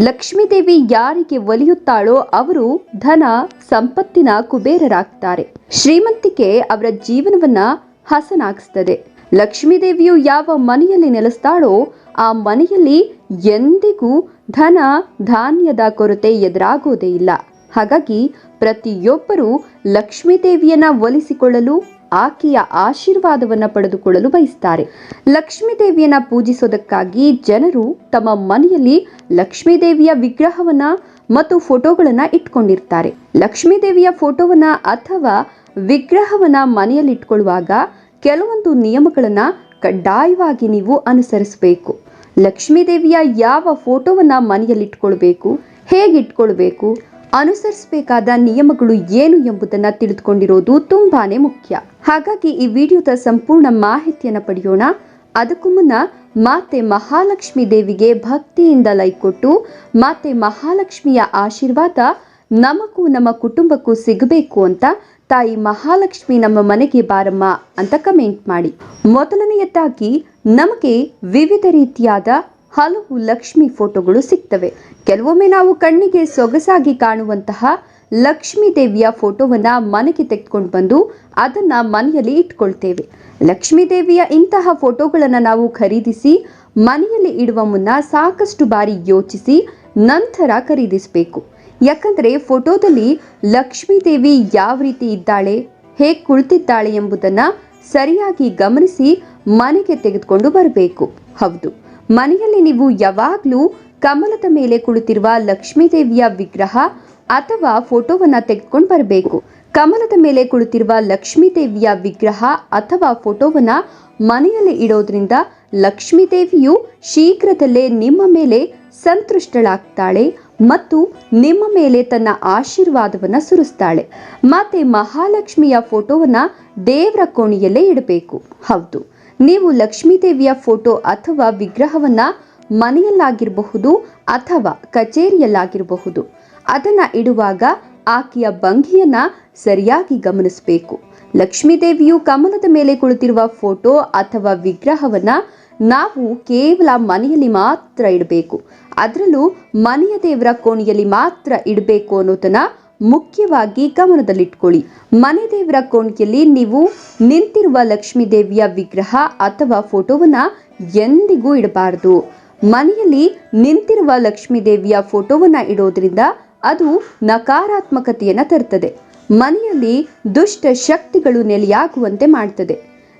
ಲಕ್ಷ್ಮೀದೇವಿ ಯಾರಿಗೆ ಒಲಿಯುತ್ತಾಳೋ ಅವರು ಧನ, ಸಂಪತ್ತಿನ ಕುಬೇರರಾಗ್ತಾರೆ. ಶ್ರೀಮಂತಿಕೆ ಅವರ ಜೀವನವನ್ನ ಹಸನಾಗಿಸ್ತದೆ. ಲಕ್ಷ್ಮೀದೇವಿಯು ಯಾವ ಮನೆಯಲ್ಲಿ ನೆಲೆಸ್ತಾಳೋ ಆ ಮನೆಯಲ್ಲಿ ಎಂದಿಗೂ ಧನ, ಧಾನ್ಯದ ಕೊರತೆ ಎದುರಾಗೋದೇ ಇಲ್ಲ. ಹಾಗಾಗಿ ಪ್ರತಿಯೊಬ್ಬರೂ ಲಕ್ಷ್ಮೀದೇವಿಯನ್ನ ಒಲಿಸಿಕೊಳ್ಳಲು ಆಕೆಯ ಆಶೀರ್ವಾದವನ್ನು ಪಡೆದುಕೊಳ್ಳಲು ಬಯಸ್ತಾರೆ. ಲಕ್ಷ್ಮೀದೇವಿಯನ್ನ ಪೂಜಿಸೋದಕ್ಕಾಗಿ ಜನರು ತಮ್ಮ ಮನೆಯಲ್ಲಿ ಲಕ್ಷ್ಮೀದೇವಿಯ ವಿಗ್ರಹವನ್ನ ಮತ್ತು ಫೋಟೋಗಳನ್ನ ಇಟ್ಕೊಂಡಿರ್ತಾರೆ. ಲಕ್ಷ್ಮೀದೇವಿಯ ಫೋಟೋವನ್ನ ಅಥವಾ ವಿಗ್ರಹವನ್ನ ಮನೆಯಲ್ಲಿ ಇಟ್ಕೊಳ್ಳುವಾಗ ಕೆಲವೊಂದು ನಿಯಮಗಳನ್ನ ಕಡ್ಡಾಯವಾಗಿ ನೀವು ಅನುಸರಿಸಬೇಕು. ಲಕ್ಷ್ಮೀದೇವಿಯ ಯಾವ ಫೋಟೋವನ್ನ ಮನೆಯಲ್ಲಿ ಇಟ್ಕೊಳ್ಬೇಕು, ಹೇಗೆ ಇಟ್ಕೊಳ್ಬೇಕು ಅನುಸರಿಸಬೇಕಾದ ನಿಯಮಗಳು ಏನು ಎಂಬುದನ್ನು ತಿಳಿದುಕೊಂಡಿರೋದು ತುಂಬಾನೇ ಮುಖ್ಯ. ಹಾಗಾಗಿ ಈ ವಿಡಿಯೋದ ಸಂಪೂರ್ಣ ಮಾಹಿತಿಯನ್ನು ಪಡೆಯೋಣ. ಅದಕ್ಕೂ ಮುನ್ನ ಮಾತೆ ಮಹಾಲಕ್ಷ್ಮಿ ದೇವಿಗೆ ಭಕ್ತಿಯಿಂದ ಲೈಕ್ ಕೊಟ್ಟು ಮಾತೆ ಮಹಾಲಕ್ಷ್ಮಿಯ ಆಶೀರ್ವಾದ ನಮಗೂ ನಮ್ಮ ಕುಟುಂಬಕ್ಕೂ ಸಿಗಬೇಕು ಅಂತ ತಾಯಿ ಮಹಾಲಕ್ಷ್ಮಿ ನಮ್ಮ ಮನೆಗೆ ಬಾರಮ್ಮ ಅಂತ ಕಮೆಂಟ್ ಮಾಡಿ. ಮೊದಲನೆಯದಾಗಿ ನಮಗೆ ವಿವಿಧ ರೀತಿಯಾದ ಹಲವು ಲಕ್ಷ್ಮಿ ಫೋಟೋಗಳು ಸಿಗ್ತವೆ. ಕೆಲವೊಮ್ಮೆ ನಾವು ಕಣ್ಣಿಗೆ ಸೊಗಸಾಗಿ ಕಾಣುವಂತಹ ಲಕ್ಷ್ಮೀ ದೇವಿಯ ಫೋಟೋವನ್ನ ಮನೆಗೆ ತೆಗೆದುಕೊಂಡು ಬಂದು ಅದನ್ನ ಮನೆಯಲ್ಲಿ ಇಟ್ಕೊಳ್ತೇವೆ. ಲಕ್ಷ್ಮೀ ದೇವಿಯ ಇಂತಹ ಫೋಟೋಗಳನ್ನು ನಾವು ಖರೀದಿಸಿ ಮನೆಯಲ್ಲಿ ಇಡುವ ಮುನ್ನ ಸಾಕಷ್ಟು ಬಾರಿ ಯೋಚಿಸಿ ನಂತರ ಖರೀದಿಸಬೇಕು. ಯಾಕಂದ್ರೆ ಫೋಟೋದಲ್ಲಿ ಲಕ್ಷ್ಮೀ ದೇವಿ ಯಾವ ರೀತಿ ಇದ್ದಾಳೆ, ಹೇಗೆ ಕುಳಿತಿದ್ದಾಳೆ ಎಂಬುದನ್ನ ಸರಿಯಾಗಿ ಗಮನಿಸಿ ಮನೆಗೆ ತೆಗೆದುಕೊಂಡು ಬರಬೇಕು. ಹೌದು. ಮನೆಯಲ್ಲಿ ನೀವು ಯಾವಾಗಲೂ ಕಮಲದ ಮೇಲೆ ಕುಳಿತಿರುವ ಲಕ್ಷ್ಮೀದೇವಿಯ ವಿಗ್ರಹ ಅಥವಾ ಫೋಟೋವನ್ನು ತೆಗೆದುಕೊಂಡು ಬರಬೇಕು. ಕಮಲದ ಮೇಲೆ ಕುಳಿತಿರುವ ಲಕ್ಷ್ಮೀದೇವಿಯ ವಿಗ್ರಹ ಅಥವಾ ಫೋಟೋವನ್ನು ಮನೆಯಲ್ಲಿ ಇಡೋದ್ರಿಂದ ಲಕ್ಷ್ಮೀ ದೇವಿಯು ಶೀಘ್ರದಲ್ಲೇ ನಿಮ್ಮ ಮೇಲೆ ಸಂತುಷ್ಟಳಾಗ್ತಾಳೆ ಮತ್ತು ನಿಮ್ಮ ಮೇಲೆ ತನ್ನ ಆಶೀರ್ವಾದವನ್ನು ಸುರಿಸ್ತಾಳೆ. ಮತ್ತೆ ಮಹಾಲಕ್ಷ್ಮಿಯ ಫೋಟೋವನ್ನು ದೇವರ ಕೋಣೆಯಲ್ಲೇ ಇಡಬೇಕು. ಹೌದು. ನೀವು ಲಕ್ಷ್ಮೀ ದೇವಿಯ ಫೋಟೋ ಅಥವಾ ವಿಗ್ರಹವನ್ನ ಮನೆಯಲ್ಲಾಗಿರಬಹುದು ಅಥವಾ ಕಚೇರಿಯಲ್ಲಾಗಿರಬಹುದು. ಅದನ್ನು ಇಡುವಾಗ ಆಕೆಯ ಭಂಗಿಯನ್ನ ಸರಿಯಾಗಿ ಗಮನಿಸಬೇಕು. ಲಕ್ಷ್ಮೀದೇವಿಯು ಕಮಲದ ಮೇಲೆ ಕುಳಿತಿರುವ ಫೋಟೋ ಅಥವಾ ವಿಗ್ರಹವನ್ನ ನಾವು ಕೇವಲ ಮನೆಯಲ್ಲಿ ಮಾತ್ರ ಇಡಬೇಕು. ಅದರಲ್ಲೂ ಮನೆಯ ದೇವರ ಕೋಣೆಯಲ್ಲಿ ಮಾತ್ರ ಇಡಬೇಕು ಅನ್ನೋದನ್ನ ಮುಖ್ಯವಾಗಿ ಗಮನದಲ್ಲಿಟ್ಕೊಳ್ಳಿ. ಮನೆ ದೇವರ ಕೋಣಿಕೆಯಲ್ಲಿ ನೀವು ನಿಂತಿರುವ ಲಕ್ಷ್ಮೀ ದೇವಿಯ ವಿಗ್ರಹ ಅಥವಾ ಫೋಟೋವನ್ನ ಎಂದಿಗೂ ಇಡಬಾರದು. ಮನೆಯಲ್ಲಿ ನಿಂತಿರುವ ಲಕ್ಷ್ಮೀ ದೇವಿಯ ಫೋಟೋವನ್ನ ಇಡೋದ್ರಿಂದ ಅದು ನಕಾರಾತ್ಮಕತೆಯನ್ನ ತರ್ತದೆ ಮನೆಯಲ್ಲಿ ದುಷ್ಟ ಶಕ್ತಿಗಳು ನೆಲೆಯಾಗುವಂತೆ ಮಾಡ್ತದೆ.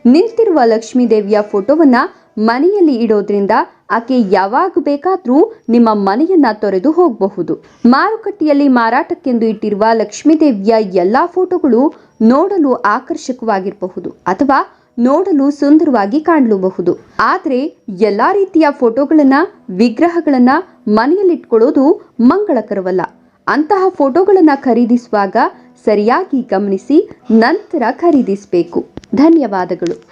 ನಿಂತಿರುವ ಲಕ್ಷ್ಮೀ ದೇವಿಯ ಫೋಟೋವನ್ನ ಮನೆಯಲ್ಲಿ ಇಡೋದ್ರಿಂದ ಆಕೆ ಯಾವಾಗ ಬೇಕಾದರೂ ನಿಮ್ಮ ಮನೆಯನ್ನ ತೊರೆದು ಹೋಗಬಹುದು. ಮಾರುಕಟ್ಟೆಯಲ್ಲಿ ಮಾರಾಟಕ್ಕೆಂದು ಇಟ್ಟಿರುವ ಲಕ್ಷ್ಮೀದೇವಿಯ ಎಲ್ಲ ಫೋಟೋಗಳು ನೋಡಲು ಆಕರ್ಷಕವಾಗಿರಬಹುದು ಅಥವಾ ನೋಡಲು ಸುಂದರವಾಗಿ ಕಾಣಲೂಬಹುದು. ಆದರೆ ಎಲ್ಲಾ ರೀತಿಯ ಫೋಟೋಗಳನ್ನ, ವಿಗ್ರಹಗಳನ್ನ ಮನೆಯಲ್ಲಿಟ್ಕೊಳ್ಳೋದು ಮಂಗಳಕರವಲ್ಲ. ಅಂತಹ ಫೋಟೋಗಳನ್ನ ಖರೀದಿಸುವಾಗ ಸರಿಯಾಗಿ ಗಮನಿಸಿ ನಂತರ ಖರೀದಿಸಬೇಕು. ಧನ್ಯವಾದಗಳು.